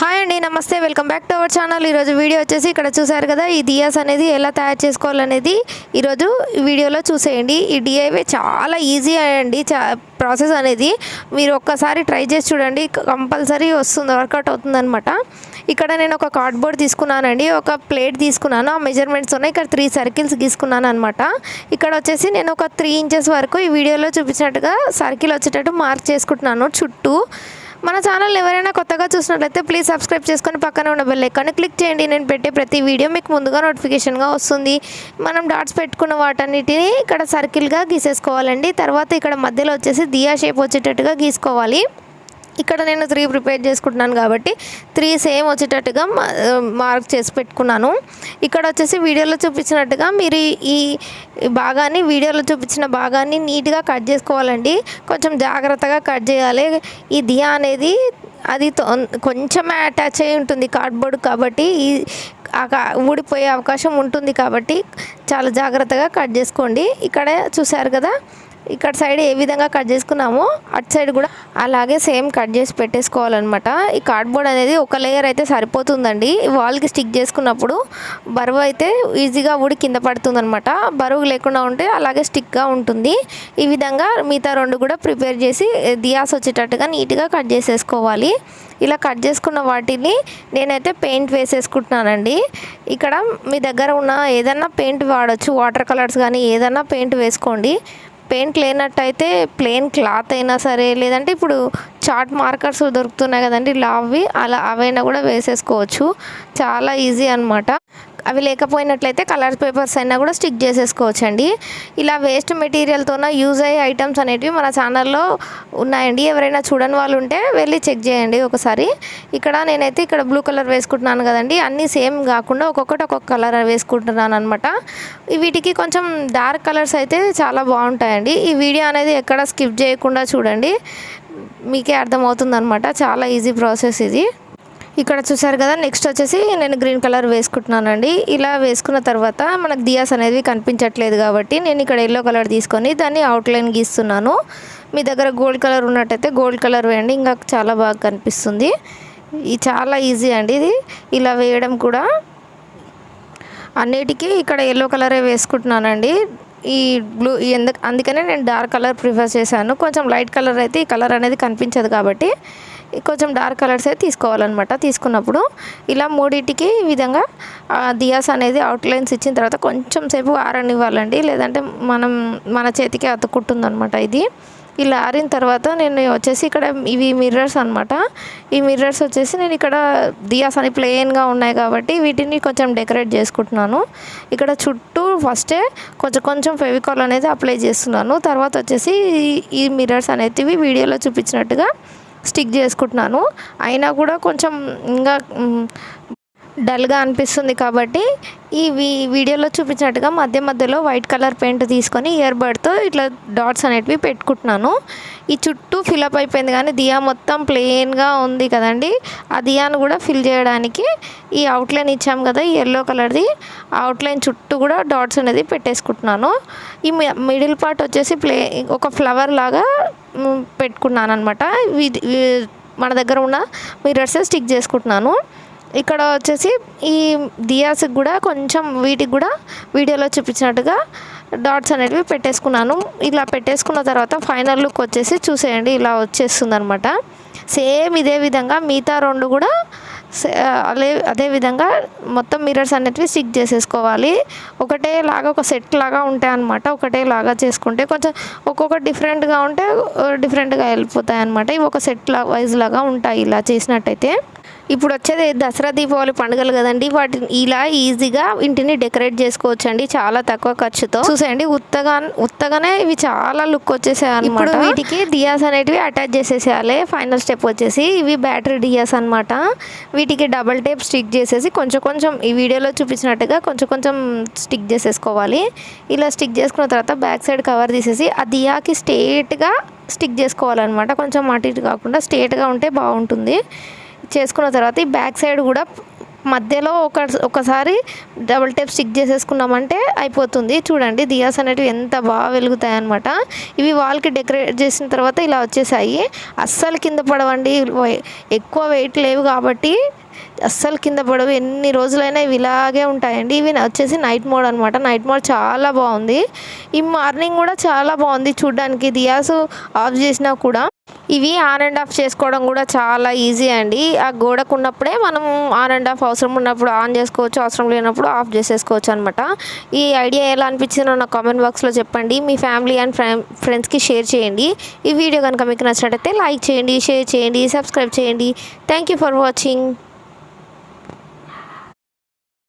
Hi అండి నమస్తే. Welcome back to our channel. ఈరోజు వీడియో వచ్చేసి ఇక్కడ చూసారు కదా ఈ డియాస్ అనేది ఎలా తయారు చేసుకోవాలనేది ఈరోజు వీడియోలో చూసేయండి. ఈ డిఐవే చాలా ఈజీ అండి చా ప్రాసెస్ అనేది. మీరు ఒక్కసారి ట్రై చేసి చూడండి కంపల్సరీ వస్తుంది వర్కౌట్ అవుతుందనమాట ఇక్కడ నేను ఒక కార్డ్బోర్డ్ తీసుకున్నానండి ఒక ప్లేట్ తీసుకున్నాను ఆ మెజర్మెంట్స్ ఉన్నాయి. ఇక్కడ త్రీ సర్కిల్స్ గీసుకున్నాను అనమాట ఇక్కడ వచ్చేసి నేను ఒక త్రీ ఇంచెస్ వరకు ఈ వీడియోలో చూపించినట్టుగా సర్కిల్ వచ్చేటట్టు మార్క్ చేసుకుంటున్నాను చుట్టూ. మన ఛానల్ ఎవరైనా కొత్తగా చూసినట్లయితే ప్లీజ్ సబ్స్క్రైబ్ చేసుకొని పక్కన ఉన్న బెల్ ఐకాన్ని క్లిక్ చేయండి. నేను పెట్టే ప్రతి వీడియో మీకు ముందుగా నోటిఫికేషన్గా వస్తుంది. మనం డాట్స్ పెట్టుకున్న వాటన్నిటిని ఇక్కడ సర్కిల్గా గీసేసుకోవాలండి. తర్వాత ఇక్కడ మధ్యలో వచ్చేసి దియా షేప్ వచ్చేటట్టుగా గీసుకోవాలి. ఇక్కడ నేను త్రీ ప్రిపేర్ చేసుకుంటున్నాను కాబట్టి త్రీ సేమ్ వచ్చేటట్టుగా మార్క్ చేసి పెట్టుకున్నాను. ఇక్కడ వచ్చేసి వీడియోలో చూపించినట్టుగా మీరు ఈ- భాగాన్ని వీడియోలో చూపించిన భాగాన్ని నీట్గా కట్ చేసుకోవాలండి. కొంచెం జాగ్రత్తగా కట్ చేయాలి. ఈ దియా అనేది అది తొం- కొంచెమే అటాచ్ అయి ఉంటుంది కార్డ్బోర్డ్ కాబట్టి ఈ ఊడిపోయే అవకాశం ఉంటుంది కాబట్టి చాలా జాగ్రత్తగా కట్ చేసుకోండి. ఇక్కడ చూసారు కదా? ఇక్కడ సైడ్ ఏ విధంగా కట్ చేసుకున్నామో అటు సైడ్ కూడా అలాగే సేమ్ కట్ చేసి పెట్టేసుకోవాలన్నమాట. ఈ కార్డ్బోర్డ్ అనేది ఒక లేయర్ అయితే సరిపోతుందండి. వాల్కి స్టిక్ చేసుకున్నప్పుడు బరువు అయితే ఈజీగా ఊడి కింద పడుతుందన్నమాట. బరువు లేకుండా ఉంటే అలాగే స్టిక్గా ఉంటుంది. ఈ విధంగా మిగతా రెండు కూడా ప్రిపేర్ చేసి దియాస్ వచ్చేటట్టుగా నీట్గా కట్ చేసేసుకోవాలి. ఇలా కట్ చేసుకున్న వాటిని నేనైతే పెయింట్ వేసేసుకుంటున్నానండి. ఇక్కడ మీ దగ్గర ఉన్న ఏదన్నా పెయింట్ వాడచ్చు. వాటర్ కలర్స్ కానీ ఏదన్నా పెయింట్ వేసుకోండి. పెయింట్ లేనట్టయితే ప్లెయిన్ క్లాత్ అయినా సరే లేదంటే ఇప్పుడు చార్ట్ మార్కర్స్ దొరుకుతున్నాయి కదండి లావి అలా అవైనా కూడా వేసేసుకోవచ్చు. చాలా ఈజీ అనమాట అవి లేకపోయినట్లయితే కలర్ పేపర్స్ అయినా కూడా స్టిక్ చేసేసుకోవచ్చు అండి ఇలా వేస్ట్ మెటీరియల్తోన యూజ్ అయ్యే ఐటమ్స్ అనేటివి మన ఛానల్లో ఉన్నాయండి. ఎవరైనా చూడని వాళ్ళు ఉంటే వెళ్ళి చెక్ చేయండి ఒకసారి. ఇక్కడ నేనైతే ఇక్కడ బ్లూ కలర్ వేసుకుంటున్నాను కదండి. అన్నీ సేమ్ కాకుండా ఒక్కొక్కటి ఒక్కొక్క కలర్ వేసుకుంటున్నాను అనమాట వీటికి కొంచెం డార్క్ కలర్స్ అయితే చాలా బాగుంటాయండి. ఈ వీడియో అనేది ఎక్కడ స్కిప్ చేయకుండా చూడండి. మీకే అర్థమవుతుందనమాట చాలా ఈజీ ప్రాసెస్ ఇది. ఇక్కడ చూసారు కదా నెక్స్ట్ వచ్చేసి నేను గ్రీన్ కలర్ వేసుకుంటున్నానండి. ఇలా వేసుకున్న తర్వాత మనకు దియాస్ అనేది కనిపించట్లేదు కాబట్టి నేను ఇక్కడ ఎల్లో కలర్ తీసుకొని దాన్ని అవుట్లైన్ గీస్తున్నాను మీ దగ్గర గోల్డ్ కలర్ ఉన్నట్టయితే గోల్డ్ కలర్ వేయండి ఇంకా చాలా బాగా కనిపిస్తుంది. ఇది చాలా ఈజీ అండి ఇది. ఇలా వేయడం కూడా. అన్నిటికీ ఇక్కడ ఎల్లో కలరే వేసుకుంటున్నానండి. ఈ బ్లూ ఎందుకు అందుకనే నేను డార్క్ కలర్ ప్రిఫర్ చేశాను. కొంచెం లైట్ కలర్ అయితే ఈ కలర్ అనేది కనిపించదు కాబట్టి. కొంచెం డార్క్ కలర్స్ అయితే తీసుకోవాలన్నమాట. తీసుకున్నప్పుడు ఇలా మూడింటికి ఈ విధంగా దియాస్ అనేది అవుట్లైన్స్ ఇచ్చిన తర్వాత కొంచెం సేపు ఆరనివ్వాలండి. లేదంటే మనం మన చేతికి అతుక్కుంటుంది అనమాట ఇది. ఇలా ఆరిన తర్వాత నేను వచ్చేసి ఇక్కడ ఇవి మిర్రర్స్ అనమాట ఈ మిర్రర్స్ వచ్చేసి నేను ఇక్కడ దియాస్ అని ప్లెయిన్గా ఉన్నాయి కాబట్టి వీటిని కొంచెం డెకరేట్ చేసుకుంటున్నాను. ఇక్కడ చుట్టూ ఫస్టే కొంచెం కొంచెం ఫెవికాల్ అనేది అప్లై చేస్తున్నాను. తర్వాత వచ్చేసి ఈ- ఈ మిర్రర్స్ అనేటివి వీడియోలో చూపించినట్టుగా స్టిక్ చేసుకుంటున్నాను. అయినా కూడా కొంచెం ఇంకా డల్గా అనిపిస్తుంది కాబట్టి ఈ వీ- వీడియోలో చూపించినట్టుగా మధ్య మధ్యలో వైట్ కలర్ పెయింట్ తీసుకొని ఇయర్ బడ్తో ఇట్లా డాట్స్ అనేటివి పెట్టుకుంటున్నాను. ఈ చుట్టూ ఫిలప్ అయిపోయింది కానీ దియా మొత్తం ప్లెయిన్గా ఉంది కదండి. ఆ దియాను కూడా ఫిల్ చేయడానికి ఈ అవుట్లైన్ ఇచ్చాము కదా ఎల్లో కలర్ది. అవుట్లైన్ చుట్టూ కూడా డాట్స్ అనేది పెట్టేసుకుంటున్నాను. ఈ మి- మిడిల్ పార్ట్ వచ్చేసి ప్లే ఒక ఫ్లవర్ లాగా పెట్టుకున్నాను అనమాట మన దగ్గర ఉన్న మిరర్స్ స్టిక్ చేసుకుంటున్నాను. ఇక్కడ వచ్చేసి ఈ దియాస్కి కూడా కొంచెం వీటికి కూడా వీడియోలో చూపించినట్టుగా డాట్స్ అనేటివి పెట్టేసుకున్నాను. ఇలా పెట్టేసుకున్న తర్వాత ఫైనల్ లుక్ వచ్చేసి చూసేయండి ఇలా వచ్చేస్తుంది అనమాట సేమ్ ఇదే విధంగా మిగతా రెండు కూడా అదే అదే విధంగా మొత్తం మిరర్స్ అనేటివి స్టిక్ చేసేసుకోవాలి. ఒకటే లాగా ఒక సెట్ లాగా ఉంటాయి అనమాట ఒకటే లాగా చేసుకుంటే కొంచెం ఒక్కొక్క డిఫరెంట్గా ఉంటే డిఫరెంట్గా వెళ్ళిపోతాయి అనమాట ఇవి ఒక సెట్ లా వైజ్ లాగా ఉంటాయి ఇలా చేసినట్టయితే. ఇప్పుడు వచ్చేది దసరా దీపావళి పండుగలు కదండి. వాటిని ఇలా ఈజీగా ఇంటిని డెకరేట్ చేసుకోవచ్చు అండి చాలా తక్కువ ఖర్చుతో. చూసేయండి ఉత్తగా ఉత్తగానే ఇవి చాలా లుక్ వచ్చేసాయి ఇప్పుడు వీటికి డియాస్ అనేటివి అటాచ్ చేసేసేయాలి. ఫైనల్ స్టెప్ వచ్చేసి ఇవి బ్యాటరీ డియాస్ అనమాట వీటికి డబల్ టేప్ స్టిక్ చేసేసి కొంచెం కొంచెం ఈ వీడియోలో చూపించినట్టుగా కొంచెం కొంచెం స్టిక్ చేసేసుకోవాలి. ఇలా స్టిక్ చేసుకున్న తర్వాత బ్యాక్ సైడ్ కవర్ తీసేసి ఆ దియాకి స్ట్రేట్గా స్టిక్ చేసుకోవాలన్నమాట. కొంచెం అటు ఇటు కాకుండా స్ట్రేట్గా ఉంటే బాగుంటుంది. చేసుకున్న తర్వాత ఈ బ్యాక్ సైడ్ కూడా మధ్యలో ఒక ఒకసారి డబుల్ టేప్ స్టిక్ చేసేసుకున్నామంటే అయిపోతుంది. చూడండి దియాస్ అనేటివి ఎంత బాగా వెలుగుతాయి అనమాట ఇవి వాల్కి డెకరేట్ చేసిన తర్వాత ఇలా వచ్చేసాయి. అస్సలు కింద పడవండి. ఎక్కువ వెయిట్ లేవు కాబట్టి అస్సలు కింద పడవు. ఎన్ని రోజులైనా ఇవి ఇలాగే ఉంటాయండి. ఇవి వచ్చేసి నైట్ మోడ్ అనమాట నైట్ మోడ్ చాలా బాగుంది. ఈ మార్నింగ్ కూడా చాలా బాగుంది చూడ్డానికి. దియాస్ ఆఫ్ చేసినా కూడా ఇవి ఆన్ అండ్ ఆఫ్ చేసుకోవడం కూడా చాలా ఈజీ అండి. ఆ గోడకు ఉన్నప్పుడే మనం ఆన్ అండ్ ఆఫ్ అవసరం ఉన్నప్పుడు ఆన్ చేసుకోవచ్చు అవసరం లేనప్పుడు ఆఫ్ చేసేసుకోవచ్చు అనమాట ఈ ఐడియా ఎలా అనిపించిందో నా కామెంట్ బాక్స్లో చెప్పండి. మీ ఫ్యామిలీ అండ్ ఫ్రెండ్స్కి షేర్ చేయండి. ఈ వీడియో కనుక మీకు నచ్చినట్టయితే లైక్ చేయండి షేర్ చేయండి సబ్స్క్రైబ్ చేయండి. Thank you for watching